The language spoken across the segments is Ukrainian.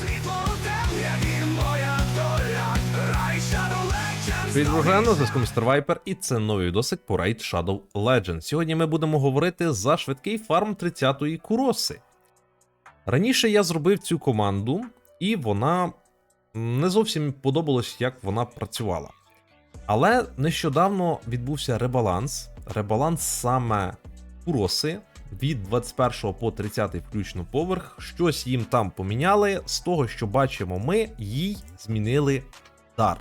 Світло моя доля Рай Shadow Legends дружина, на зв'язку містер Вайпер, і це новий відосик по Raid Shadow Legends. Сьогодні ми будемо говорити за швидкий фарм 30-ї куроси. Раніше я зробив цю команду, і вона не зовсім подобалось, як вона працювала. Але нещодавно відбувся ребаланс. Ребаланс саме куроси від 21 по 30 включно поверх. Щось їм там поміняли. З того, що бачимо, ми їй змінили дар.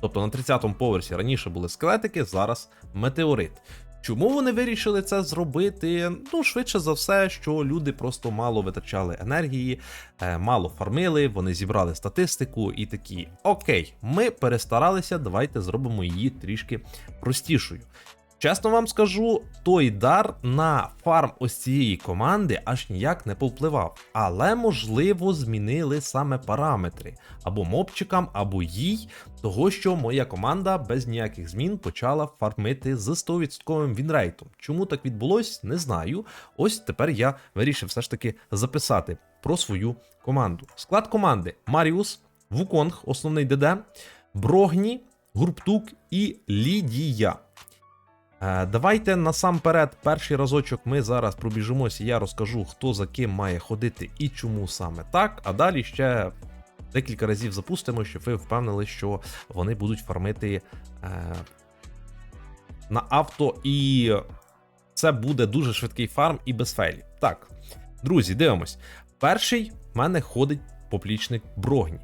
Тобто на 30-му поверсі раніше були скелетики, зараз метеорит. Чому вони вирішили це зробити? Ну, швидше за все, що люди просто мало витрачали енергії, е, мало фармили, вони зібрали статистику і такі: Окей, ми перестаралися, давайте зробимо її трішки простішою. Чесно вам скажу, той дар на фарм ось цієї команди аж ніяк не повпливав, але можливо змінили саме параметри або мобчикам, або їй, того що моя команда без ніяких змін почала фармити з 100% вінрейтом. Чому так відбулось, не знаю. Ось тепер я вирішив все ж таки записати про свою команду. Склад команди: Маріус, Вуконг, основний ДД, Брогні, Гурптук і Лідія. Е, Давайте насамперед, перший разочок ми зараз пробіжимося, я розкажу, хто за ким має ходити і чому саме так. А далі ще декілька разів запустимо, щоб ви впевнили, що вони будуть фармити е, на авто, і це буде дуже швидкий фарм і без фейлів. Так, друзі, дивимось. Перший в мене ходить поплічник Брогні.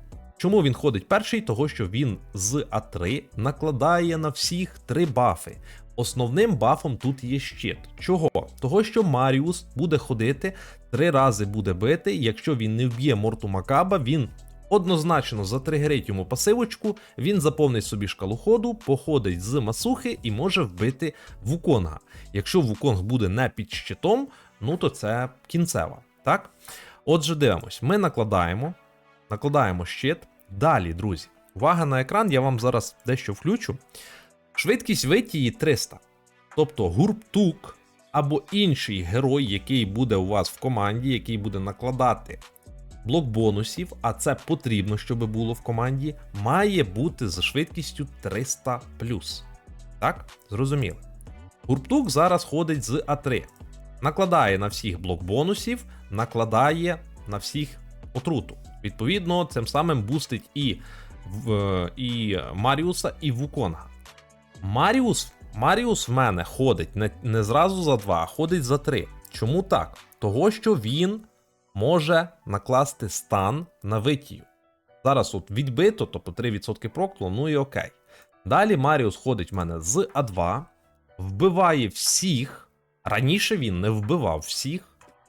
Чому він ходить перший? Того, що він з А3 накладає на всіх три бафи. Основним бафом тут є щит. Чого? Того, що Маріус буде ходити, три рази буде бити. Якщо він не вб'є Морту Макаба, він однозначно затригерить йому пасивочку, він заповнить собі шкалу ходу, походить з масухи і може вбити Вуконга. Якщо Вуконг буде не під щитом, ну то це кінцева. Так? Отже, дивимось, ми накладаємо, накладаємо щит. Далі, друзі, увага на екран, я вам зараз дещо включу. Швидкість витії 300. Тобто гурптук або інший герой, який буде у вас в команді, який буде накладати блок бонусів, а це потрібно, щоб було в команді, має бути за швидкістю 300. Так, зрозуміло. Гурптук зараз ходить з А3. Накладає на всіх блок бонусів, накладає на всіх отруту. Відповідно, цим самим бустить і, і Маріуса, і Вуконга. Маріус, Маріус в мене ходить не, не зразу за два, а ходить за три. Чому так? Того, що він може накласти стан на витію. Зараз от відбито, тобто 3% проклу, ну і окей. Далі Маріус ходить в мене з А2, вбиває всіх. Раніше він не вбивав всіх.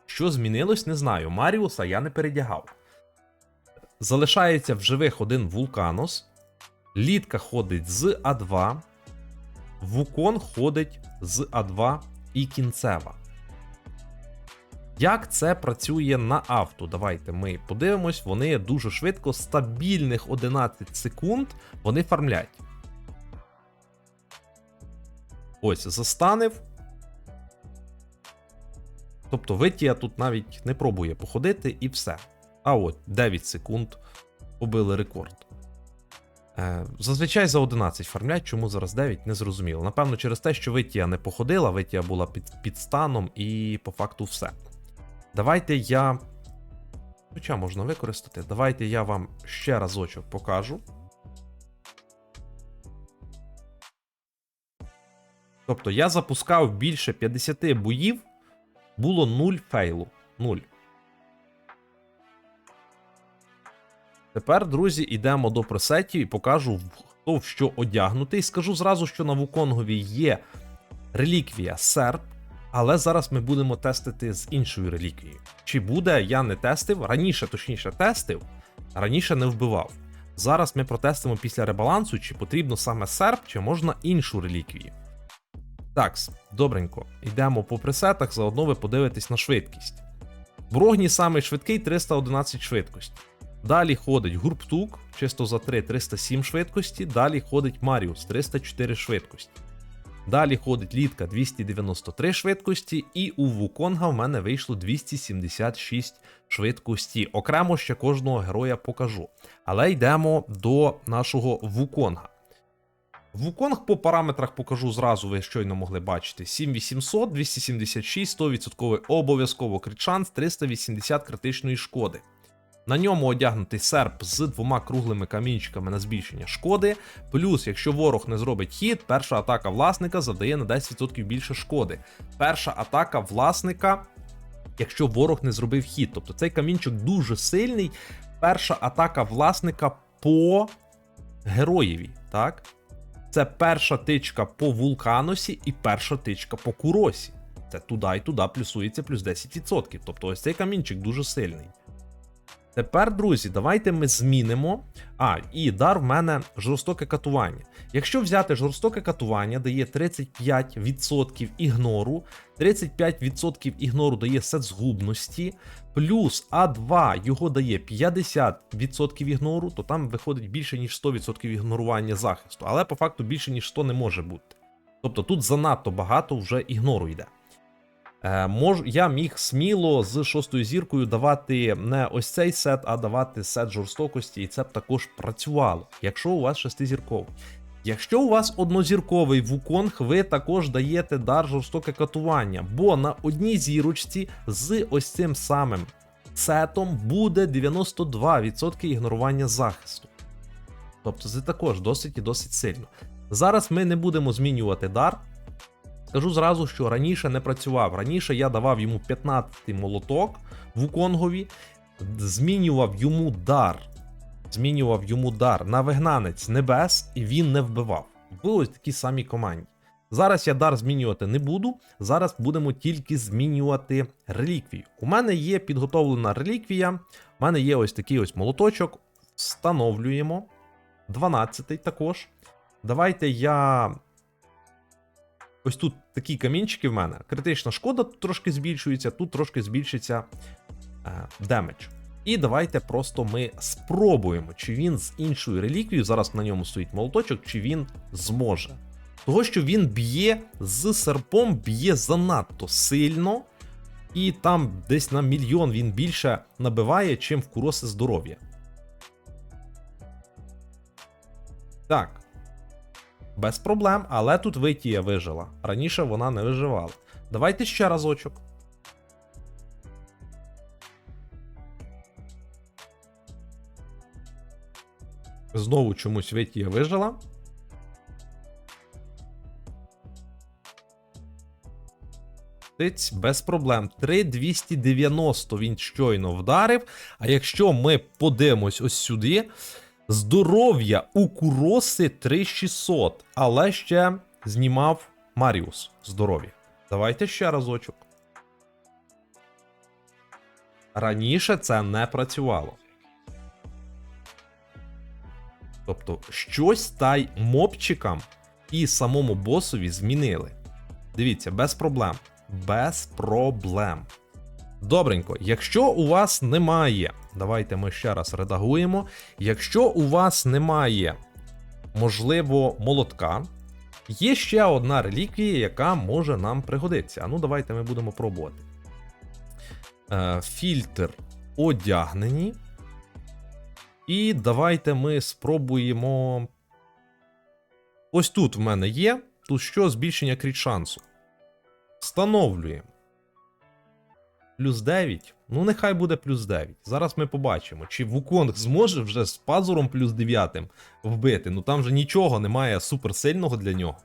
Що змінилось, не знаю. Маріуса я не передягав. Залишається в живих один Вулканос. Літка ходить з А2. Вукон ходить з А2 і кінцева. Як це працює на авто? Давайте ми подивимось. Вони дуже швидко, стабільних 11 секунд вони фармлять. Ось, застанив. Тобто Витія тут навіть не пробує походити і все. А от 9 секунд побили рекорд. Е, Зазвичай за 11 фармлять, чому зараз 9, не зрозуміло. Напевно, через те, що Витія не походила, Витія була під, під станом і по факту все. Давайте я. Хоча можна використати. Давайте я вам ще разочок покажу. Тобто я запускав більше 50 боїв, було 0 фейлу. 0. Тепер, друзі, йдемо до пресетів і покажу, хто в що одягнутий. Скажу зразу, що на Вуконгові є реліквія серп, але зараз ми будемо тестити з іншою реліквією. Чи буде, я не тестив, раніше, точніше, тестив, раніше не вбивав. Зараз ми протестимо після ребалансу, чи потрібно саме серп, чи можна іншу реліквію. Такс, добренько, йдемо по пресетах, заодно ви подивитесь на швидкість. Брогні самий швидкий 311 швидкості. Далі ходить Гурптук, чисто за 3 307 швидкості. Далі ходить Маріус 304 швидкості. Далі ходить літка 293 швидкості, і у Вуконга в мене вийшло 276 швидкості. Окремо ще кожного героя покажу. Але йдемо до нашого Вуконга. Вуконг по параметрах покажу зразу, ви щойно могли бачити: 7800, 276, 100% обов'язково крит шанс, 380 критичної шкоди. На ньому одягнутий серп з двома круглими камінчиками на збільшення шкоди. Плюс, якщо ворог не зробить хід, перша атака власника завдає на 10% більше шкоди. Перша атака власника, якщо ворог не зробив хід. Тобто цей камінчик дуже сильний. Перша атака власника по героєві. Так? Це перша тичка по вулканосі і перша тичка по куросі. Це туди і туди плюсується плюс 10%. Тобто ось цей камінчик дуже сильний. Тепер, друзі, давайте ми змінимо. А, і дар в мене жорстоке катування. Якщо взяти жорстоке катування, дає 35% ігнору, 35% ігнору дає сет згубності, плюс А2 його дає 50% ігнору, то там виходить більше, ніж 100% ігнорування захисту. Але по факту більше, ніж 100 не може бути. Тобто тут занадто багато вже ігнору йде. Е, мож, я міг сміло з шостою зіркою давати не ось цей сет, а давати сет жорстокості, і це б також працювало, якщо у вас шестизірковий. Якщо у вас однозірковий вуконг, ви також даєте дар жорстоке катування, бо на одній зірочці з ось цим самим сетом буде 92% ігнорування захисту. Тобто це також досить і досить сильно. Зараз ми не будемо змінювати дар. Скажу зразу, що раніше не працював. Раніше я давав йому 15-й молоток Вуконгові, змінював йому дар. Змінював йому дар на вигнанець небес, і він не вбивав. В ось такій самій команді. Зараз я дар змінювати не буду. Зараз будемо тільки змінювати реліквію. У мене є підготовлена реліквія. У мене є ось такий ось молоточок. Встановлюємо. 12-й також. Давайте я Ось тут такі камінчики в мене. Критична шкода тут трошки збільшується, тут трошки збільшиться е, демедж. І давайте просто ми спробуємо, чи він з іншою реліквією, зараз на ньому стоїть молоточок, чи він зможе. Того, що він б'є з серпом, б'є занадто сильно, і там десь на мільйон він більше набиває, чим в куроси здоров'я. Так. Без проблем, але тут Витія вижила. Раніше вона не виживала. Давайте ще разочок. Знову чомусь Витія вижила. Без проблем. 3290 він щойно вдарив. А якщо ми подивимось ось сюди. Здоров'я у Куроси 3600, але ще знімав Маріус здоров'я. Давайте ще разочок. Раніше це не працювало. Тобто, щось тай мобчикам і самому босові змінили. Дивіться, без проблем. Без проблем. Добренько, якщо у вас немає, давайте ми ще раз редагуємо. Якщо у вас немає, можливо, молотка, є ще одна реліквія, яка може нам пригодитися. А ну, давайте ми будемо пробувати. Е, Фільтр одягнені. І давайте ми спробуємо. Ось тут в мене є. Тут що збільшення кріт шансу. Встановлюємо. Плюс 9. Ну, нехай буде плюс 9. Зараз ми побачимо, чи Вуконг зможе вже з пазуром плюс 9 вбити. Ну там же нічого немає суперсильного для нього.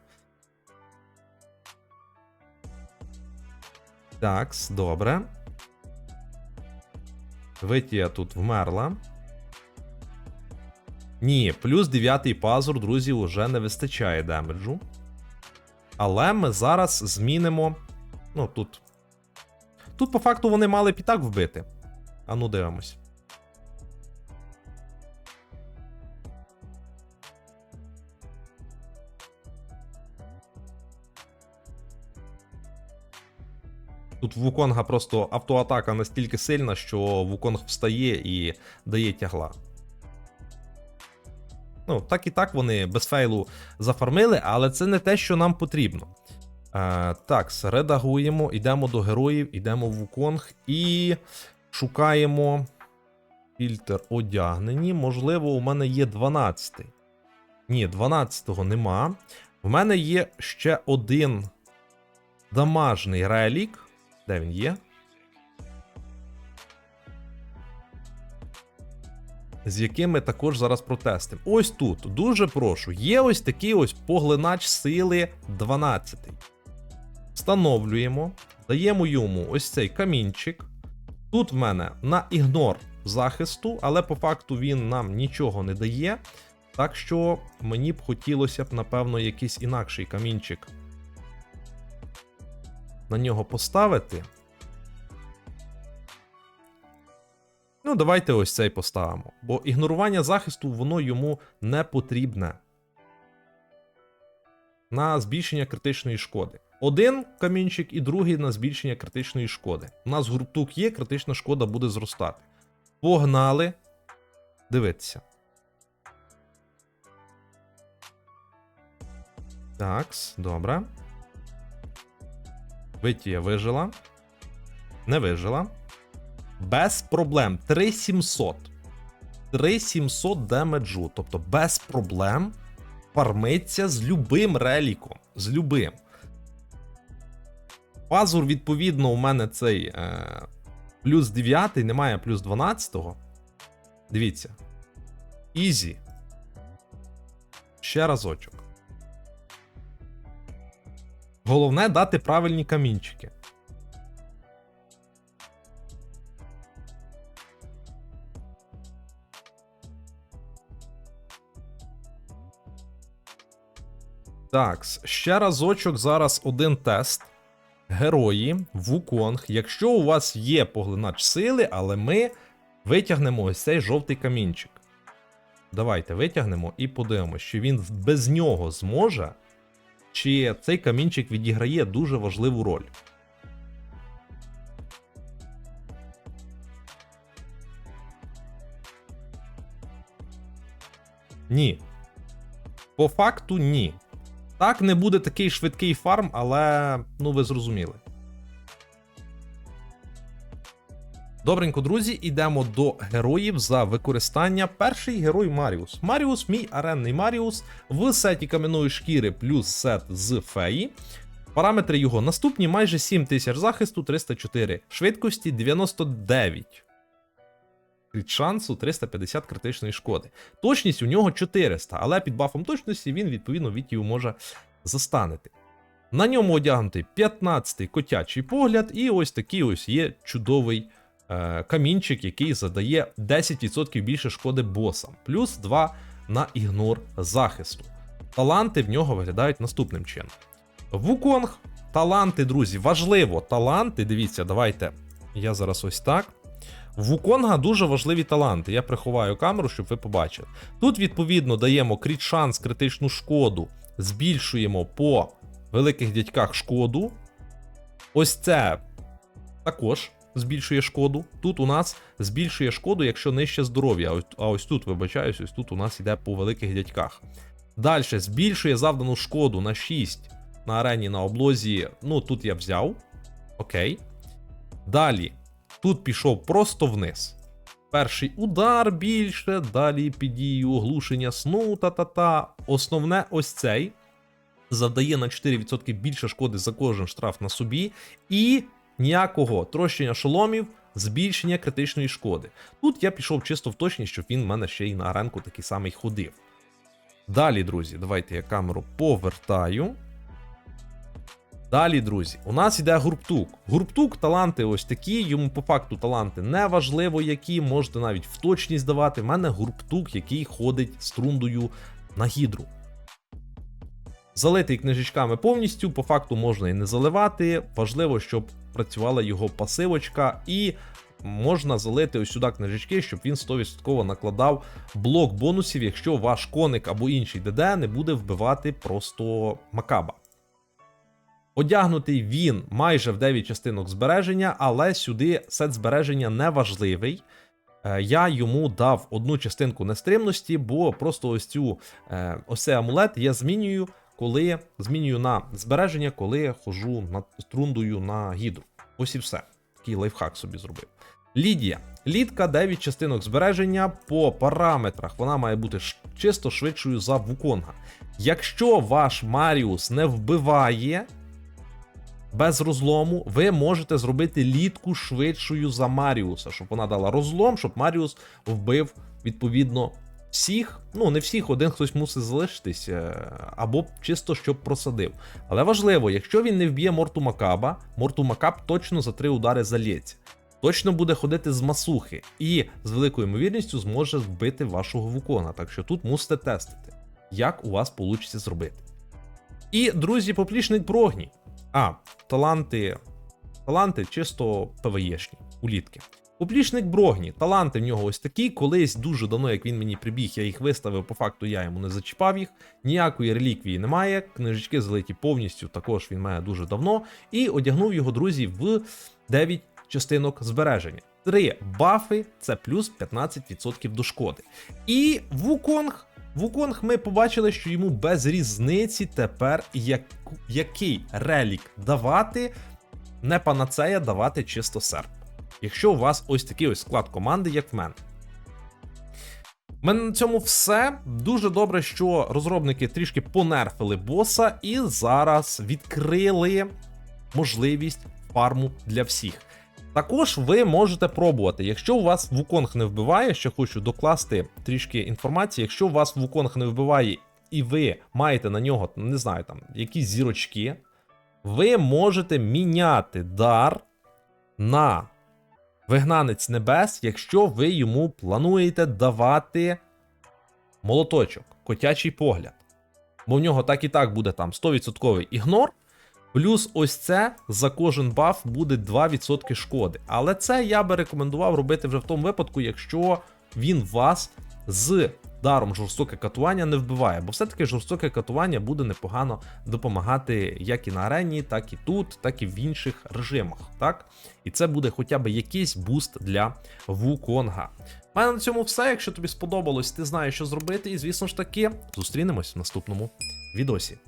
Такс, добре. Витія тут вмерла. Ні, плюс 9 пазур, друзі, уже не вистачає демеджу. Але ми зараз змінимо. Ну, тут Тут, по факту, вони мали б і так вбити. А ну дивимось. Тут Вуконга просто автоатака настільки сильна, що Вуконг встає і дає тягла. Ну, так і так вони без фейлу зафармили, але це не те, що нам потрібно. Е, так, редагуємо, йдемо до героїв, йдемо в Wukong і шукаємо фільтр одягнені. Можливо, у мене є 12. Ні, 12-го нема. В мене є ще один дамажний релік. Де він є? З яким ми також зараз протестимо. Ось тут, дуже прошу, є ось такий ось поглинач сили 12. Встановлюємо, даємо йому ось цей камінчик. Тут в мене на ігнор захисту, але по факту він нам нічого не дає. Так що мені б хотілося б, напевно, якийсь інакший камінчик на нього поставити. Ну, давайте ось цей поставимо. Бо ігнорування захисту воно йому не потрібне. На збільшення критичної шкоди. Один камінчик і другий на збільшення критичної шкоди. У нас гуртук є, критична шкода буде зростати. Погнали. Дивитися. Такс, добре. Витія вижила. Не вижила. Без проблем. 3700. 3700 демеджу. Тобто без проблем фармиться з любим реліком. З любим. Пазур, відповідно, у мене цей е, плюс 9, немає плюс 12. Дивіться. Ізі. Ще разочок. Головне дати правильні камінчики. Так, ще разочок зараз один тест. Герої, Вуконг. Якщо у вас є поглинач сили, але ми витягнемо ось цей жовтий камінчик. Давайте витягнемо і подивимося, чи він без нього зможе, чи цей камінчик відіграє дуже важливу роль. Ні. По факту ні. Так, не буде такий швидкий фарм, але ну ви зрозуміли. Добренько, друзі, йдемо до героїв за використання. Перший герой Маріус. Маріус, мій аренний Маріус в сеті кам'яної шкіри плюс сет з феї. Параметри його наступні: майже 7000 захисту, 304 швидкості, 99. Кріт шансу 350 критичної шкоди. Точність у нього 400, але під бафом точності він, відповідно, відтію може застанити. На ньому одягнутий 15-й котячий погляд, і ось такий ось є чудовий е, камінчик, який задає 10% більше шкоди босам, плюс 2 на ігнор захисту. Таланти в нього виглядають наступним чином. Вуконг, таланти, друзі, важливо, таланти, дивіться, давайте. Я зараз ось так. Вуконга дуже важливі таланти. Я приховаю камеру, щоб ви побачили. Тут, відповідно, даємо кріт шанс, критичну шкоду, збільшуємо по великих дядьках шкоду. Ось це також збільшує шкоду. Тут у нас збільшує шкоду, якщо нижче здоров'я. А ось тут, вибачаюсь, ось тут у нас йде по великих дядьках. Далі збільшує завдану шкоду на 6 на арені на облозі. Ну, тут я взяв. Окей. Далі. Тут пішов просто вниз. Перший удар більше, далі під дією оглушення сну та-та-та. Основне ось цей завдає на 4% більше шкоди за кожен штраф на собі, і ніякого трощення шоломів, збільшення критичної шкоди. Тут я пішов чисто в точність, щоб він в мене ще й на аренку такий самий ходив. Далі, друзі, давайте я камеру повертаю. Далі, друзі, у нас йде гурптук. Гурптук, таланти ось такі, йому по факту таланти не важливо, які, можете навіть в точність давати. В мене гурптук, який ходить струндою на гідру. Залитий книжечками повністю, по факту можна і не заливати. Важливо, щоб працювала його пасивочка, і можна залити ось сюди книжечки, щоб він 100% накладав блок бонусів, якщо ваш коник або інший ДД не буде вбивати просто макаба. Одягнутий він майже в 9 частинок збереження, але сюди сет збереження не важливий. е, я йому дав одну частинку нестримності, бо просто ось цю е, ось цей амулет я змінюю, коли змінюю на збереження, коли хожу на струндую на гідру. Ось і все. Такий лайфхак собі зробив. Лідія. Лідка 9 частинок збереження по параметрах. Вона має бути чисто швидшою за Вуконга. Якщо ваш Маріус не вбиває без розлому, ви можете зробити лідку швидшою за Маріуса, щоб вона дала розлом, щоб Маріус вбив відповідно всіх. Ну, не всіх, один хтось мусить залишитись, е, або чисто щоб просадив. Але важливо, якщо він не вб'є Морту Макаба, Морту Макаб точно за три удари залється. Точно буде ходити з масухи і з великою ймовірністю зможе вбити вашого вукона. Так що тут мусите тестити, як у вас вийде зробити. І, друзі, поплічник Брогні. А, таланти. Таланти чисто ПВЄшні, улітки. Поплічник Брогні. Таланти в нього ось такі. Колись дуже давно, як він мені прибіг, я їх виставив, по факту я йому не зачіпав їх. Ніякої реліквії немає. Книжечки залиті повністю, також він має дуже давно. І одягнув його, друзі, в 9 частинок збереження. Три бафи це плюс 15% до шкоди. І Вуконг. Вуконг ми побачили, що йому без різниці тепер як, який релік давати, не панацея давати чисто серп. Якщо у вас ось такий ось склад команди, як в мене. У мене на цьому все. Дуже добре, що розробники трішки понерфили боса і зараз відкрили можливість фарму для всіх. Також ви можете пробувати, якщо у вас Вуконг не вбиває, ще хочу докласти трішки інформації. Якщо у вас Вуконг не вбиває і ви маєте на нього, не знаю, там якісь зірочки, ви можете міняти дар на вигнанець небес, якщо ви йому плануєте давати молоточок, котячий погляд. Бо в нього так і так буде там 100% ігнор. Плюс ось це за кожен баф буде 2% шкоди. Але це я би рекомендував робити вже в тому випадку, якщо він вас з даром жорстоке катування не вбиває. Бо все-таки жорстоке катування буде непогано допомагати як і на арені, так і тут, так і в інших режимах. Так? І це буде хоча б якийсь буст для Вуконга. У мене на цьому все. Якщо тобі сподобалось, ти знаєш, що зробити. І звісно ж таки, зустрінемось в наступному відосі.